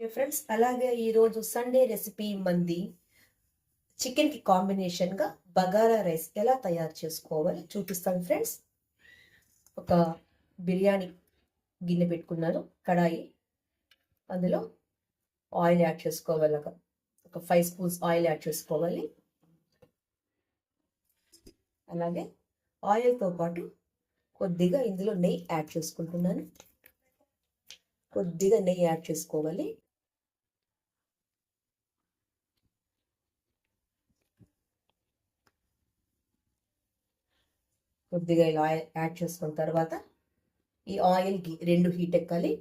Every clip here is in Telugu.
ఫ్రెండ్స్ అలాగే ఈరోజు సండే రెసిపీ మంది చికెన్కి కాంబినేషన్గా బగారా రైస్ ఎలా తయారు చేసుకోవాలి చూపిస్తాను ఫ్రెండ్స్ ఒక బిర్యానీ గిన్నె పెట్టుకున్నాను కడాయి అందులో ఆయిల్ యాడ్ చేసుకోవాలి ఒక ఒక ఫైవ్ స్పూన్స్ ఆయిల్ యాడ్ చేసుకోవాలి. అలాగే ఆయిల్తో పాటు కొద్దిగా ఇందులో నెయ్యి యాడ్ చేసుకుంటున్నాను. కొద్దిగా నెయ్యి యాడ్ చేసుకోవాలి. కొద్దిగా ఇలా ఆయిల్ యాడ్ చేసుకున్న తర్వాత ఈ ఆయిల్ గీ రెండు హీట్ ఎక్కాలి.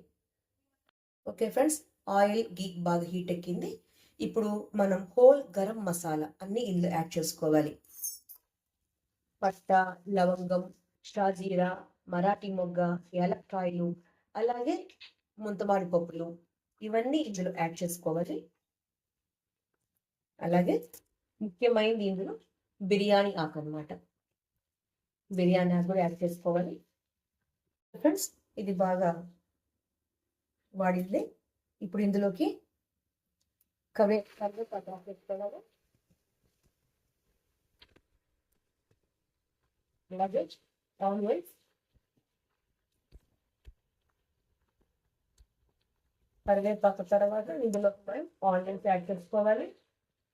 ఓకే ఫ్రెండ్స్ ఆయిల్ గీ బాగా హీట్ ఎక్కింది. ఇప్పుడు మనం హోల్ గరం మసాలా అన్ని ఇందులో యాడ్ చేసుకోవాలి. పట్ట లవంగం షాజీరా మరాఠీ మొగ్గ యాలక్కాయలు అలాగే ముంతమాడి పప్పులు ఇవన్నీ ఇందులో యాడ్ చేసుకోవాలి. అలాగే ముఖ్యమైనది ఇందులో బిర్యానీ ఆకు అనమాట బిర్యానీ ఆకు కూడా యాడ్ చేసుకోవాలి. ఫ్రెండ్స్ ఇది బాగా వాడింది. ఇప్పుడు ఇందులోకి కవే కవే వేసుకోవాలి అలాగే ఆనియన్స్ కరివేపాకు తర్వాత ఇందులో మనం ఆనియన్స్ యాడ్ చేసుకోవాలి.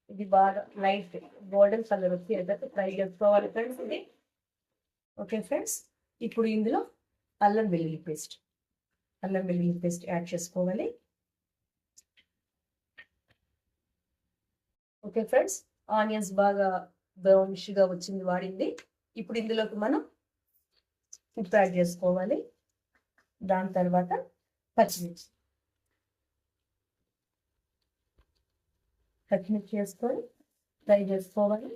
ఇది బాగా లైట్ గోల్డెన్ కలర్ వచ్చి ఫ్రై చేసుకోవాలి ఫ్రెండ్స్ ఇది ఓకే ఫ్రెండ్స్ ఇప్పుడు ఇందులో అల్లం వెల్లుల్లి పేస్ట్. అల్లం వెల్లుల్లి పేస్ట్ యాడ్ చేసుకోవాలి. ఓకే ఫ్రెండ్స్ ఆనియన్స్ బాగా బ్రౌనిష్గా వచ్చింది వాడింది. ఇప్పుడు ఇందులోకి మనం ఉప్పు యాడ్ చేసుకోవాలి. దాని తర్వాత పచ్చిమిర్చి. పచ్చిమిర్చి వేసుకొని ఫ్రై చేసుకోవాలి.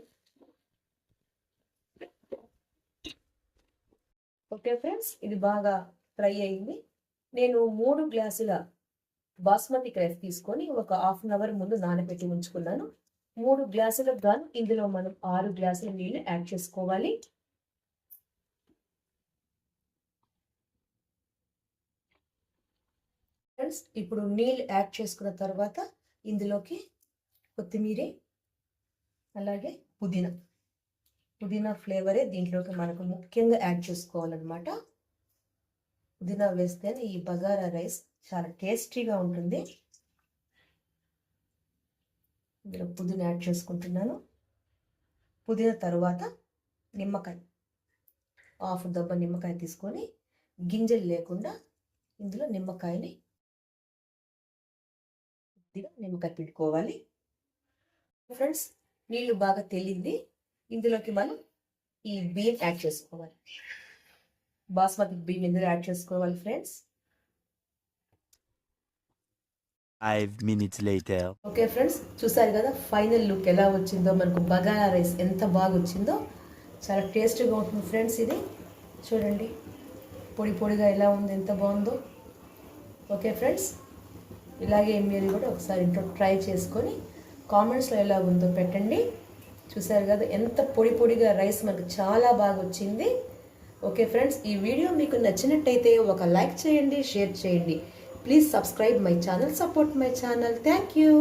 ఓకే ఫ్రెండ్స్ ఇది బాగా ఫ్రై అయింది. నేను మూడు గ్లాసుల బాస్మతి రైస్ తీసుకొని ఒక హాఫ్ అన్ అవర్ ముందు నానబెట్టి ఉంచుకున్నాను. మూడు గ్లాసులకు గాను ఇందులో మనం ఆరు గ్లాసుల నీళ్ళు యాడ్ చేసుకోవాలి. ఫ్రెండ్స్ ఇప్పుడు నీళ్ళు యాడ్ చేసుకున్న తర్వాత ఇందులోకి కొత్తిమీర అలాగే పుదీనా పుదీనా ఫ్లేవరే దీంట్లోకి మనకు ముఖ్యంగా యాడ్ చేసుకోవాలన్నమాట. పుదీనా వేస్తేనే ఈ బగారా రైస్ చాలా టేస్టీగా ఉంటుంది. ఇందులో పుదీనా యాడ్ చేసుకుంటున్నాను. పుదీనా తర్వాత నిమ్మకాయ హాఫ్ దెబ్బ నిమ్మకాయ తీసుకొని గింజలు లేకుండా ఇందులో నిమ్మకాయని కొద్దిగా నిమ్మకాయ పెట్టుకోవాలి ఫ్రెండ్స్ నీళ్ళు బాగా తెలియంది ఇందులోకి మనం ఈ బియ్యం యాడ్ చేసుకోవాలి. బాస్మతి బియ్యం ఇందులో యాడ్ చేసుకోవాలి friends Five minutes later. Okay friends చూసారు కదా ఫైనల్ లుక్ ఎలా వచ్చిందో మనకు బగారా రైస్ ఎంత బాగా వచ్చిందో చాలా టేస్టీగా ఉంటుంది ఫ్రెండ్స్ ఇది. చూడండి పొడి పొడిగా ఎలా ఉంది ఎంత బాగుందో. ఓకే ఫ్రెండ్స్ ఇలాగే మీరు కూడా ఒకసారి ఇంట్లో ట్రై చేసుకొని కామెంట్స్లో ఎలా ఉందో పెట్టండి. చూసారు కదా ఎంత పొడి పొడిగా రైస్ మనకు చాలా బాగా వచ్చింది. ఓకే ఫ్రెండ్స్ ఈ వీడియో మీకు నచ్చినట్టయితే ఒక లైక్ చేయండి షేర్ చేయండి. Please subscribe my channel support my channel. Thank you.